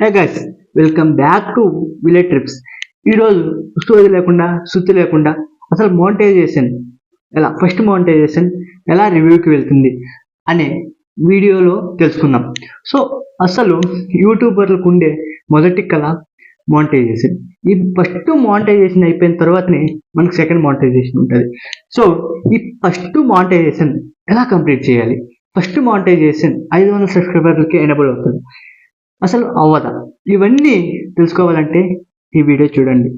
Hey guys welcome back to village trips ఈరోజు story లేకుండా శుద్ధి లేకుండా అసలు మోనిటైజేషన్ ఎలా? ఫస్ట్ మోనిటైజేషన్ ఎలా రివ్యూకి వెళ్తుంది అనే వీడియోలో తెలుసుకుందాం. సో అసలు యూట్యూబర్లకు ఉండే మొదటి కళ మోనిటైజేషన్ ఈ ఫస్ట్ మోనిటైజేషన్ అయిపోయిన తర్వాతనే మనకు సెకండ్ మోనిటైజేషన్ ఉంటుంది. సో ఈ ఫస్ట్ మోనిటైజేషన్ ఎలా కంప్లీట్ చేయాలి? ఫస్ట్ మోనిటైజేషన్ ఐదు వందల సబ్స్క్రైబర్లకి ఎనబుల్ అవుతుంది. అసలు అవ్వదా? ఇవన్నీ తెలుసుకోవాలంటే ఈ వీడియో చూడండి.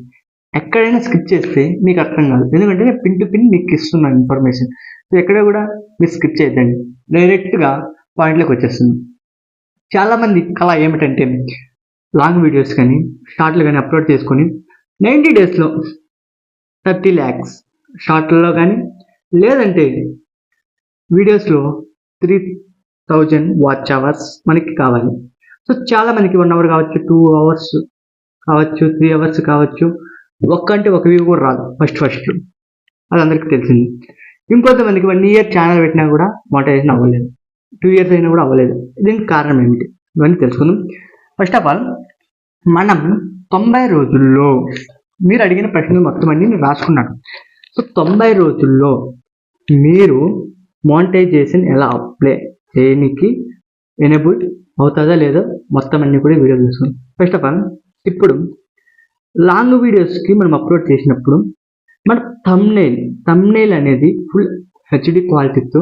ఎక్కడైనా స్కిప్ చేస్తే మీకు అర్థం కాదు. ఎందుకంటే నేను పిన్ టు పిన్ మీకు ఇస్తున్నాను ఇన్ఫర్మేషన్ సో ఎక్కడ కూడా మీరు స్కిప్ చేయొద్దండి. డైరెక్ట్గా పాయింట్లోకి వచ్చేస్తుంది. చాలామంది కళ ఏమిటంటే లాంగ్ వీడియోస్ కానీ షార్ట్లు కానీ అప్లోడ్ చేసుకొని నైంటీ డేస్లో థర్టీ ల్యాక్స్ షార్ట్లలో కానీ లేదంటే వీడియోస్లో త్రీ థౌజండ్ వాచ్ అవర్స్ మనకి కావాలి. సో చాలా మనకి వన్ అవర్ కావచ్చు టూ అవర్స్ కావచ్చు త్రీ అవర్స్ కావచ్చు. ఒక్క అంటే ఒక వ్యూ కూడా రాదు ఫస్ట్ ఫస్ట్ అది అందరికీ తెలిసింది. ఇంకొంతమందికి వన్ ఇయర్ ఛానల్ పెట్టినా కూడా మోటైజేషన్ అవ్వలేదు. టూ ఇయర్స్ అయినా కూడా అవ్వలేదు. దీనికి కారణం ఏమిటి? ఇవన్నీ తెలుసుకుందాం. ఫస్ట్ ఆఫ్ ఆల్ మనం తొంభై రోజుల్లో మీరు అడిగిన ప్రశ్నలు మొత్తం అన్ని నేను రాసుకున్నాను సో తొంభై రోజుల్లో మీరు మోనిటైజేషన్ ఎలా అప్లై చేయనికి ఎనేబుల్ అవుతుందా లేదో? మొత్తం అన్ని కూడా వీడియో చూసుకుందాం ఫస్ట్ ఆఫ్ ఆల్ ఇప్పుడు లాంగ్ వీడియోస్కి మనం అప్లోడ్ చేసినప్పుడు మన తమ్నేల్ తమ్నేల్ అనేది ఫుల్ హెచ్డి క్వాలిటీతో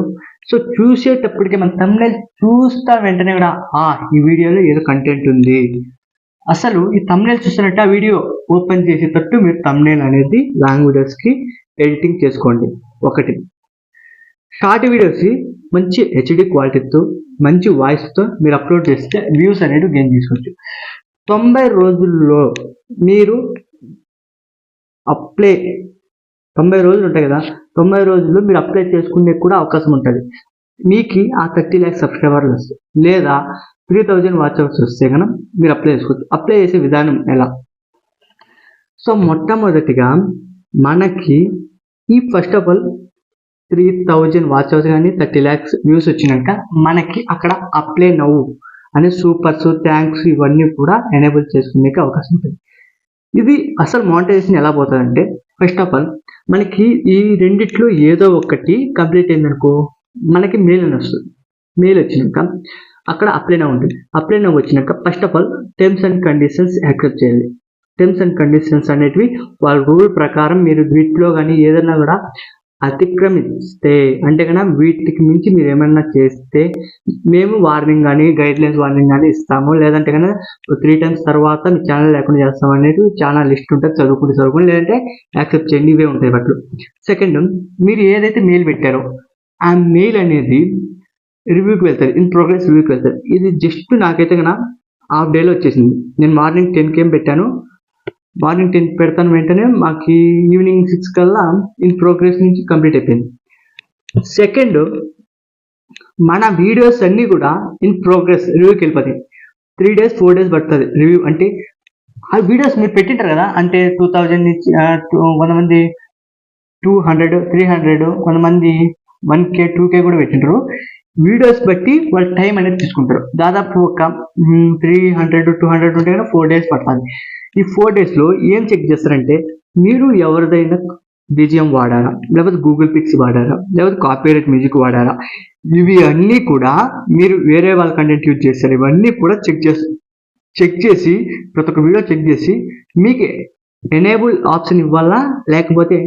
సో చూసేటప్పటికి మన తమ్నేల్ చూస్తా వెంటనే కూడా ఆ ఈ వీడియోలో ఏదో కంటెంట్ ఉంది. అసలు ఈ తమ్నేల్ చూస్తున్నట్టు ఆ వీడియో ఓపెన్ చేసేటట్టు మీరు తమ్నేల్ అనేది లాంగ్ వీడియోస్కి ఎడిటింగ్ చేసుకోండి. ఒకటి. షార్ట్ వీడియోస్ మంచి హెచ్డి క్వాలిటీతో మంచి వాయిస్తో మీరు అప్లోడ్ చేస్తే వ్యూస్ అనేది గెయిన్ చేసుకోవచ్చు. తొంభై రోజుల్లో మీరు అప్లై తొంభై రోజులు ఉంటాయి కదా తొంభై రోజుల్లో మీరు అప్లై చేసుకునే కూడా అవకాశం ఉంటుంది. మీకు ఆ థర్టీ ల్యాక్స్ సబ్స్క్రైబర్లు వస్తాయి లేదా త్రీ థౌజండ్ వాచ్ వస్తే కనుక మీరు అప్లై చేసుకోవచ్చు. అప్లై చేసే విధానం ఎలా? సో మొట్టమొదటిగా మనకి ఈ first of all three thousand watch hours కానీ థర్టీ ల్యాక్స్ వ్యూస్ వచ్చినాక మనకి అక్కడ అప్లై నవ్వు అనే సూపర్స్ థ్యాంక్స్ ఇవన్నీ కూడా ఎనేబుల్ చేసుకునే అవకాశం ఉంటుంది. ఇది అసలు మానిటైజేషన్ ఎలా పోతుందంటే ఫస్ట్ ఆఫ్ ఆల్ మనకి ఈ రెండిట్లో ఏదో ఒకటి కంప్లీట్ అయిందనుకో మనకి మెయిల్ అని వస్తుంది. మెయిల్ వచ్చినాక అక్కడ అప్లై నవ్వు ఉంటుంది. అప్లై నవ్వు వచ్చినాక first of all terms and conditions accept చేయాలి. టర్మ్స్ అండ్ కండిషన్స్ అనేటివి వాళ్ళ రూల్ ప్రకారం మీరు వీటిలో కానీ ఏదైనా కూడా అతిక్రమిస్తే అంటే కన్నా వీటికి మించి మీరు ఏమైనా చేస్తే మేము వార్నింగ్ కానీ గైడ్ లైన్స్ వార్నింగ్ కానీ ఇస్తాము. లేదంటే కన్నా త్రీ టైమ్స్ తర్వాత మీ ఛానల్ లేకుండా చేస్తాం అనేది చాలా లిస్ట్ ఉంటుంది చదువుకుని చదువుకుని లేదంటే యాక్సెప్ట్ చేయండి ఇవే ఉంటాయి బట్లు. సెకండ్ మీరు ఏదైతే మెయిల్ పెట్టారో ఆ మెయిల్ అనేది రివ్యూకి వెళ్తారు ఇన్ ప్రోగ్రెస్ రివ్యూకి వెళ్తారు ఇది జస్ట్ నాకైతే కన్నా హాఫ్ డేలో వచ్చేసింది. నేను మార్నింగ్ టెన్కి ఏం పెట్టాను? మార్నింగ్ టెన్ పెడతాను వెంటనే మాకు ఈవినింగ్ సిక్స్ కల్లా ఇన్ ప్రోగ్రెస్ నుంచి కంప్లీట్ అయిపోయింది. సెకండ్ మన వీడియోస్ అన్నీ కూడా ఇన్ ప్రోగ్రెస్ రివ్యూకి వెళ్ళిపోతాయి. త్రీ డేస్ ఫోర్ డేస్ పడుతుంది రివ్యూ అంటే ఆ వీడియోస్ మీరు పెట్టింటారు కదా అంటే టూ థౌజండ్ నుంచి ఆ, two- కొంతమంది టూ హండ్రెడ్ త్రీ హండ్రెడ్ కొంతమంది వన్ కే టూ కే కూడా పెట్టింటారు. వీడియోస్ బట్టి వాళ్ళు టైం అనేది తీసుకుంటారు. దాదాపు ఒక త్రీ హండ్రెడ్ టూ హండ్రెడ్ ఉంటే కనుక ఫోర్ డేస్ పడుతుంది. ఈ ఫోర్ డేస్లో ఏం చెక్ చేస్తారంటే మీరు ఎవరిదైనా బీజిఎం వాడారా? లేకపోతే గూగుల్ పిక్స్ వాడారా? లేకపోతే కాపీరైట్ మ్యూజిక్ వాడారా? ఇవి అన్నీ కూడా మీరు వేరే వాళ్ళ కంటెంట్ యూజ్ చేస్తారు. ఇవన్నీ కూడా చెక్ చేస్తారు చెక్ చేసి ప్రతి ఒక్క వీడియో చెక్ చేసి మీకు ఎనేబుల్ ఆప్షన్ ఇవ్వాలా? లేకపోతే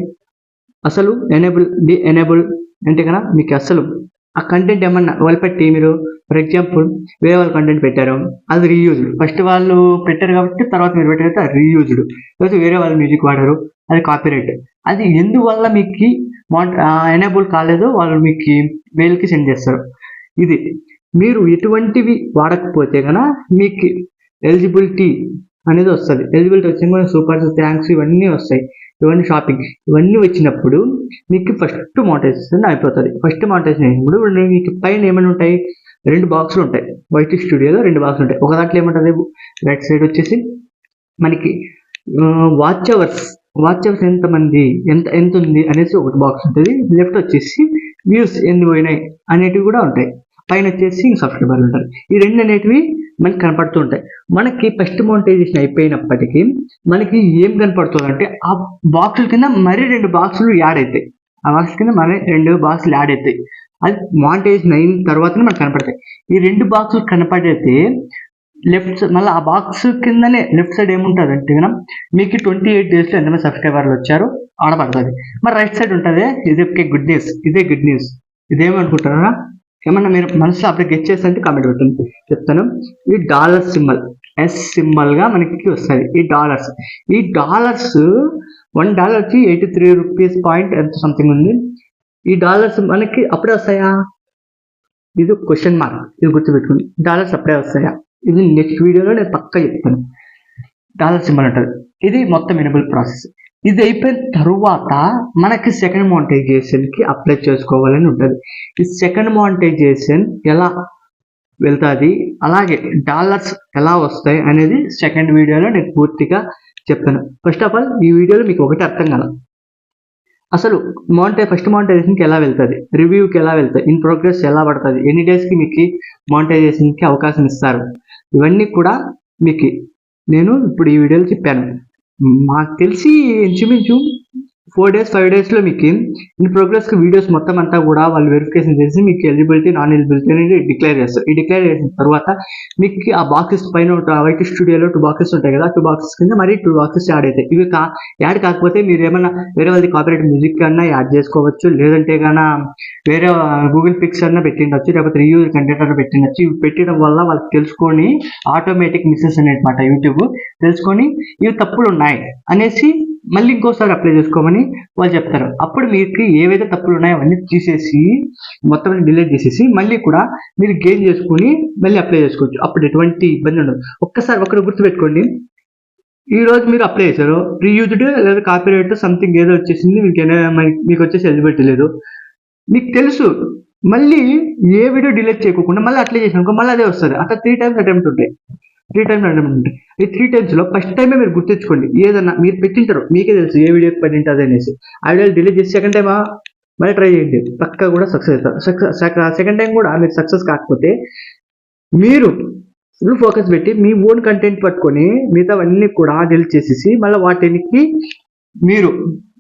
అసలు ఎనేబుల్ డి ఎనేబుల్ అంటే కదా మీకు అసలు ఆ కంటెంట్ ఏమన్నా వాళ్ళు పెట్టి మీరు ఫర్ ఎగ్జాంపుల్ వేరే వాళ్ళు కంటెంట్ పెట్టారు అది రీయూజ్డ్ ఫస్ట్ వాళ్ళు పెట్టారు కాబట్టి తర్వాత మీరు పెట్టారు అది రీయూజ్డ్ లేకపోతే వేరే వాళ్ళు మ్యూజిక్ వాడారు అది కాపీరైట్ అది ఎందువల్ల మీకు ఎనేబుల్ కాలేదో వాళ్ళు మీకు మెయిల్కి సెండ్ చేస్తారు. ఇది. మీరు ఎటువంటివి వాడకపోతే కనుక మీకు ఎలిజిబిలిటీ అనేది వస్తుంది. ఎలిజిబిలిటీ వచ్చిన సూపర్స్ థ్యాంక్స్ ఇవన్నీ వస్తాయి. ఇవన్నీ షాపింగ్ ఇవన్నీ వచ్చినప్పుడు మీకు ఫస్ట్ మోటైజేషన్ అయిపోతుంది. ఫస్ట్ మోటైజేషన్ అయినప్పుడు మీకు పైన ఏమైనా ఉంటాయి? రెండు బాక్సులు ఉంటాయి. వైట్ స్టూడియోలో రెండు బాక్సులు ఉంటాయి. ఒక దాంట్లో ఏమంటుంది రైట్ సైడ్ వచ్చేసి మనకి వాచ్ అవర్స్ వాచ్ అవర్స్ ఎంతమంది ఎంత ఎంత ఉంది అనేసి ఒకటి బాక్స్ ఉంటుంది. లెఫ్ట్ వచ్చేసి వ్యూస్ ఎన్ని పోయినాయి అనేటివి కూడా ఉంటాయి. పైన వచ్చేసి సబ్స్క్రైబర్లు ఉంటారు. ఈ రెండు అనేటివి మనకి కనపడుతూ ఉంటాయి మనకి ఫస్ట్ మోనిటైజేషన్ అయిపోయినప్పటికీ మనకి ఏం కనపడుతుంది అంటే ఆ బాక్సుల కింద మరీ రెండు బాక్సులు యాడ్ అవుతాయి. ఆ బాక్స్ కింద మరీ రెండు బాక్సులు యాడ్ అవుతాయి. అది మోనిటైజేషన్ అయిన తర్వాతనే మనకు కనపడతాయి. ఈ రెండు బాక్సులు కనపడితే లెఫ్ట్ మళ్ళీ ఆ బాక్స్ కిందనే లెఫ్ట్ సైడ్ ఏముంటుంది అంటే కదా మీకు ట్వంటీ ఎయిట్ డేస్లో ఎంతమంది సబ్స్క్రైబర్లు వచ్చారో? ఆడపడుతుంది. మరి రైట్ సైడ్ ఉంటుంది? ఇదే గుడ్ న్యూస్ ఇదే గుడ్ న్యూస్ ఇదేమనుకుంటారా ఏమన్నా మీరు మనసులో అప్పుడు గెట్ చేస్తే కామెంట్ పెట్టండి. చెప్తాను. ఈ డాలర్ సింబల్ ఎస్ సింబల్గా మనకి వస్తుంది. ఈ డాలర్స్. ఈ డాలర్స్ వన్ డాలర్కి ఎయిటీ త్రీ రూపీస్ పాయింట్ ఎంత సంథింగ్ ఉంది? ఈ డాలర్స్ మనకి అప్పుడే వస్తాయా? ఇది క్వశ్చన్ మార్క్ ఇది గుర్తుపెట్టుకుని డాలర్స్ అప్పుడే వస్తాయా? ఇది నెక్స్ట్ వీడియోలో నేను పక్కా చెప్తాను. డాలర్ సింబల్ ఉంటుంది ఇది మొత్తం ఎనబుల్ ప్రాసెస్ ఇది అయిపోయిన తరువాత మనకి సెకండ్ మానిటైజేషన్కి అప్లై చేసుకోవాలని ఉంటుంది. ఈ సెకండ్ మానిటైజేషన్ ఎలా వెళ్తుంది? అలాగే డాలర్స్ ఎలా వస్తాయి అనేది సెకండ్ వీడియోలో నేను పూర్తిగా చెప్తాను ఫస్ట్ ఆఫ్ ఆల్ ఈ వీడియోలో మీకు ఒకటి అర్థం కదా అసలు మానిటై ఫస్ట్ మానిటైజేషన్కి ఎలా వెళ్తుంది? రివ్యూకి ఎలా వెళ్తాయి? ఇన్ ప్రోగ్రెస్ ఎలా పడుతుంది? ఎన్ని డేస్కి మీకు మానిటైజేషన్కి అవకాశం ఇస్తారు? ఇవన్నీ కూడా మీకు నేను ఇప్పుడు ఈ వీడియోలో చెప్పాను. మాకు తెలిసి ఇంచుమించు ఫోర్ డేస్ ఫైవ్ డేస్లో మీకు ఇన్ ప్రోగ్రెస్కి వీడియోస్ మొత్తం అంతా కూడా వాళ్ళు వెరిఫికేషన్ చేసి మీకు ఎలిజిబిలిటీ నాన్ ఎలిజిబిలిటీ అనేది డిక్లేర్ చేస్తారు. ఈ డిక్లేర్ చేసిన తర్వాత మీకు ఆ బాక్సెస్ పైన వైకి స్టూడియోలో టూ బాక్సెస్ ఉంటాయి కదా టూ బాక్సెస్ కింద మరి టూ బాక్సెస్ యాడ్ అవుతాయి. ఇవి కా యాడ్ కాకపోతే మీరు ఏమైనా వేరే వాళ్ళది కాపరేట్ మ్యూజిక్ కన్నా యాడ్ చేసుకోవచ్చు లేదంటే కన్నా వేరే గూగుల్ పిక్స్ అన్న పెట్టిండొచ్చు లేకపోతే రివ్యూ కంటెంట్ అన్న పెట్టిండొచ్చు. ఇవి పెట్టడం వల్ల వాళ్ళు తెలుసుకొని ఆటోమేటిక్ మిస్సెస్ అనేటమాట యూట్యూబ్ తెలుసుకొని ఇవి తప్పులు ఉన్నాయి అనేసి మళ్ళీ ఇంకోసారి అప్లై చేసుకోమని వాళ్ళు చెప్తారు. అప్పుడు మీకు ఏవైతే తప్పులు ఉన్నాయో అవన్నీ తీసేసి మొత్తం డిలీట్ చేసేసి మళ్ళీ కూడా మీరు గెయిన్ చేసుకుని మళ్ళీ అప్లై చేసుకోవచ్చు. అప్పుడు ఎటువంటి ఇబ్బంది ఉండదు. ఒక్కసారి ఒకటి గుర్తుపెట్టుకోండి. ఈ రోజు మీరు అప్లై చేశారు. రీయూజ్డ్ లేదా కాపీరైట్ సంథింగ్ ఏదో వచ్చేసింది మీకు మీకు వచ్చేసి ఎలిజిబిలిటీ లేదు. మీకు తెలుసు. మళ్ళీ ఏ వీడియో డిలీట్ చేయకుండా మళ్ళీ అప్లై చేసినాక మళ్ళీ అదే వస్తుంది. అట్లా త్రీ టైమ్స్ అటెంప్ట్ ఉంటాయి త్రీ టైమ్స్ అటెంప్ట్ ఈ త్రీ టైమ్స్లో ఫస్ట్ టైమే మీరు గుర్తించుకోండి. ఏదన్నా మీరు పెట్టింటారు మీకే తెలుసు ఏ వీడియోకి పడి అనేసి. ఆ వీడియో డిలీట్ చేసి సెకండ్ టైమా మళ్ళీ ట్రై చేయండి. పక్కా కూడా సక్సెస్ అవుతారు సక్సెస్ సెకండ్ టైం కూడా మీరు సక్సెస్ కాకపోతే మీరు ఫుల్ ఫోకస్ పెట్టి మీ ఓన్ కంటెంట్ పట్టుకొని మిగతావన్నీ కూడా డిలీట్ చేసేసి మళ్ళీ వాటికి మీరు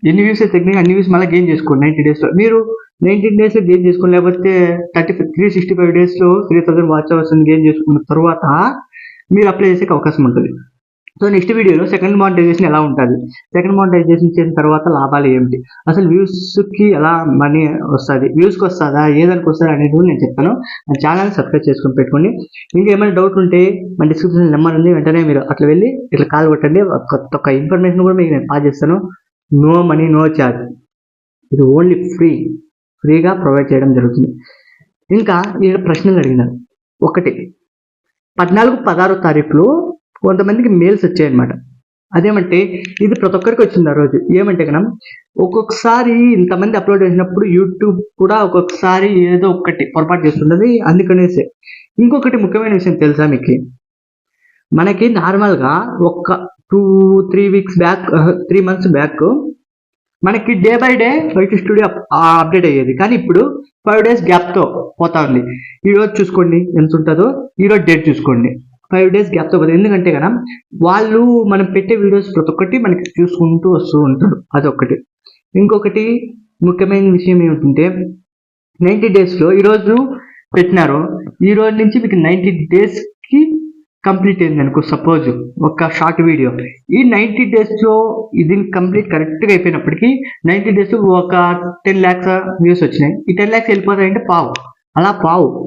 ఎన్ని వ్యూస్ అయితే తగ్గినాయి అన్ని వ్యూస్ మళ్ళీ గెయిన్ చేసుకోండి నైన్టీ డేస్లో మీరు నైన్టీన్ డేస్ గెయిన్ చేసుకోండి లేకపోతే థర్టీ త్రీ సిక్స్టీ ఫైవ్ డేస్లో three thousand watch hours gain చేసుకున్న తర్వాత మీరు అప్లై చేసే అవకాశం ఉంటుంది. సో నెక్స్ట్ వీడియోలో సెకండ్ మానిటైజేషన్ ఎలా ఉంటుంది? సెకండ్ మానిటైజేషన్ చేసిన తర్వాత లాభాలు ఏమిటి? అసలు వ్యూస్కి ఎలా మనీ వస్తుంది? వ్యూస్కి వస్తుందా? ఏదానికి వస్తుందా అనేది కూడా నేను చెప్తాను. నా ఛానల్ సబ్స్క్రైబ్ చేసుకొని పెట్టుకోండి. ఇంకేమైనా డౌట్ ఉంటే మన డిస్క్రిప్షన్ నెంబర్ ఉంది. వెంటనే మీరు అట్లా వెళ్ళి ఇట్లా కాల్ కొట్టండి. కొత్త ఒక ఇన్ఫర్మేషన్ కూడా మీకు నేను పాస్ చేస్తాను. నో మనీ నో ఛార్జ్ ఇది ఓన్లీ ఫ్రీ ఫ్రీగా ప్రొవైడ్ చేయడం జరుగుతుంది. ఇంకా ఇక్కడ ప్రశ్నలు అడిగినారు ఒకటి. పద్నాలుగు పదహారు తారీఖులో కొంతమందికి మెయిల్స్ వచ్చాయన్నమాట. అదేమంటే ఇది ప్రతి ఒక్కరికి వచ్చింది ఆ రోజు. ఏమంటే కనుక ఒక్కొక్కసారి ఇంతమంది అప్లోడ్ చేసినప్పుడు యూట్యూబ్ కూడా ఒక్కొక్కసారి ఏదో ఒకటి పొరపాటు చేస్తుంటది అందుకనేసి. ఇంకొకటి ముఖ్యమైన విషయం తెలుసా మీకు? మనకి నార్మల్గా ఒక two three weeks back three months back మనకి day by day white studio update అయ్యేది. కానీ ఇప్పుడు ఫైవ్ డేస్ గ్యాప్తో పోతా ఉంది. ఈ రోజు చూసుకోండి ఎంత ఉంటుందో. ఈరోజు డేట్ చూసుకోండి. ఫైవ్ డేస్ గ్యాప్తో పోతుంది ఎందుకంటే కదా వాళ్ళు మనం పెట్టే వీడియోస్ ప్రతి ఒక్కటి మనకి చూసుకుంటూ వస్తూ ఉంటారు. అదొకటి ఇంకొకటి ముఖ్యమైన విషయం ఏమిటంటే నైంటీ డేస్లో ఈరోజు పెట్టినారు. ఈ రోజు నుంచి మీకు నైంటీ డేస్కి కంప్లీట్ అయింది అనుకో సపోజ్ ఒక షార్ట్ వీడియో ఈ నైంటీ డేస్లో ఇది కంప్లీట్ కరెక్ట్గా అయిపోయినప్పటికీ నైంటీ డేస్ ఒక టెన్ ల్యాక్స్ వ్యూస్ వచ్చినాయి. ఈ టెన్ ల్యాక్స్ వెళ్ళిపోతాయంటే పావు. అలా పావు.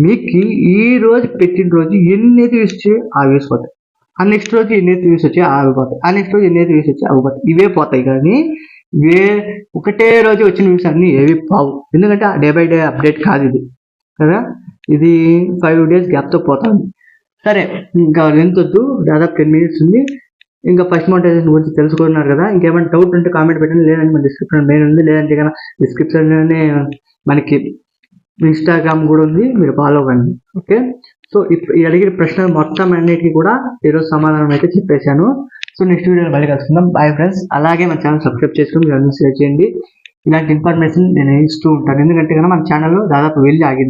మీకు ఈ రోజు పెట్టిన రోజు ఎన్నైతే వ్యూస్ ఆ వ్యూస్ పోతాయి. ఆ నెక్స్ట్ రోజు ఎన్నైతే వ్యూస్ వచ్చాయి అవి పోతాయి. ఆ నెక్స్ట్ రోజు ఎన్నైతే వ్యూస్ వచ్చాయి అవి పోతాయి. ఇవే పోతాయి కానీ వే ఒకటే రోజు వచ్చిన వ్యూస్ అన్ని ఏవి పావు. ఎందుకంటే డే బై డే అప్డేట్ కాదు ఇది. కదా? ఇది ఫైవ్ డేస్ గ్యాప్తో పోతుంది. సరే ఇంకా లెంత్ వద్దు దాదాపు టెన్ మినిట్స్ ఉంది. ఇంకా ఫస్ట్ మోటైజేషన్ గురించి తెలుసుకున్నారు కదా. ఇంకేమైనా డౌట్ ఉంటే కామెంట్ పెట్టండి. లేదంటే మన డిస్క్రిప్షన్ మెయిన్ ఉంది. లేదంటే కనుక డిస్క్రిప్షన్లోనే మనకి ఇన్స్టాగ్రామ్ కూడా ఉంది. మీరు ఫాలో అవ్వండి. ఓకే సో ఇప్పుడు ఈ అడిగిన ప్రశ్న మొత్తం అన్నిటికీ కూడా ఈరోజు సమాధానం అయితే చెప్పేశాను. సో నెక్స్ట్ వీడియోలో మళ్ళీ కలుసుకుందాం. బాయ్ ఫ్రెండ్స్ అలాగే మన ఛానల్ సబ్స్క్రైబ్ చేసుకుని మీరు అందరూ షేర్ చేయండి. ఇలాంటి ఇన్ఫర్మేషన్ నేను ఇస్తూ ఉంటాను. ఎందుకంటే కనుక మన ఛానల్లో దాదాపు వెళ్ళి ఆగింది.